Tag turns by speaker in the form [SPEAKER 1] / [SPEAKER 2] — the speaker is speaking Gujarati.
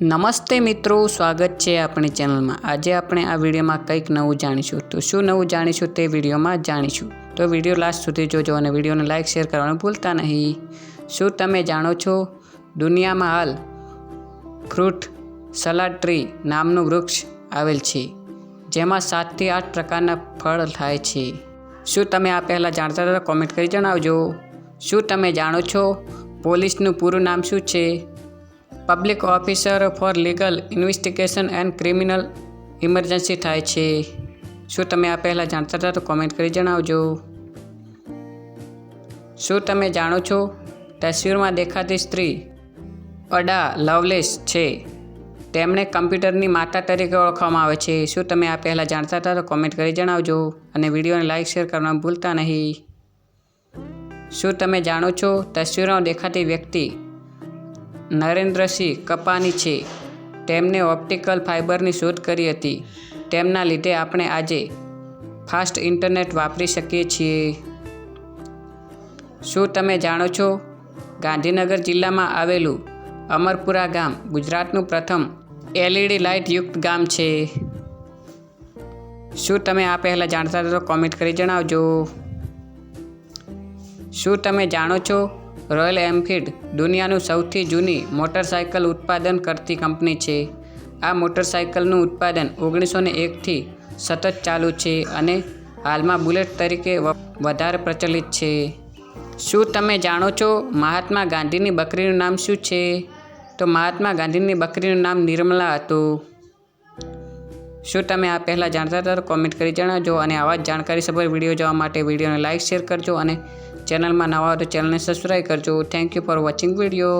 [SPEAKER 1] નમસ્તે મિત્રો, સ્વાગત છે આપણી ચેનલમાં. આજે આપણે આ વિડીયોમાં કંઈક નવું જાણીશું. તો શું નવું જાણીશું તે વિડીયોમાં જાણીશું. તો વીડિયો લાસ્ટ સુધી જોજો અને વિડીયોને લાઇક શેર કરવાનું ભૂલતા નહીં. શું તમે જાણો છો? દુનિયામાં હાલ ફ્રૂટ સલાડ ટ્રી નામનું વૃક્ષ આવેલ છે, જેમાં સાતથી આઠ પ્રકારના ફળ થાય છે. શું તમે આ પહેલાં જાણતા હતા કોમેન્ટ કરી જણાવજો. શું તમે જાણો છો? પોલીસનું પૂરું નામ શું છે? Public officer for legal investigation and criminal emergency થાય છે. શું તમે આ પહેલાં જાણતા હતા તો કોમેન્ટ કરી જણાવજો. શું તમે જાણો છો? તસવીરમાં દેખાતી સ્ત્રી અડા લવલેસ છે. તેમણે કમ્પ્યુટરની માતા તરીકે ઓળખવામાં આવે છે. શું તમે આ પહેલાં જાણતા હતા તો કોમેન્ટ કરી જણાવજો અને વિડીયોને લાઇક શેર કરવાનું ભૂલતા નહીં. શું તમે જાણો છો? તસવીરમાં દેખાતી વ્યક્તિ નરેન્દ્રસિંહ કપાની છે. તેમને ઓપ્ટિકલ ફાઇબરની શોધ કરી હતી. તેમના લીધે આપણે આજે ફાસ્ટ ઇન્ટરનેટ વાપરી શકીએ છીએ. શું તમે જાણો છો? ગાંધીનગર જિલ્લામાં આવેલું અમરપુરા ગામ ગુજરાતનું પ્રથમ એલઈડી લાઇટ યુક્ત ગામ છે. શું તમે આ પહેલાં જાણતા હતા તો કોમેન્ટ કરી જણાવજો. શું તમે જાણો છો? રોયલ એનફિલ્ડ દુનિયાનું સૌથી જૂની મોટરસાયકલ ઉત્પાદન કરતી કંપની છે. આ મોટરસાયકલનું ઉત્પાદન ઓગણીસો ને એકથી સતત ચાલુ છે અને હાલમાં બુલેટ તરીકે વધારે પ્રચલિત છે. શું તમે જાણો છો મહાત્મા ગાંધીની બકરીનું નામ શું છે? તો મહાત્મા ગાંધીની બકરીનું નામ નિર્મલા હતું. શું તમે આ પહેલાં જાણતા હતા તો કોમેન્ટ કરી જણાવજો અને આવા જાણકારી સભર વીડિયો જોવા માટે વિડીયોને લાઇક શેર કરજો અને ચેનલમાં નવા હોય તો ચેનલને સબસ્ક્રાઈબ કરજો. Thank you for watching video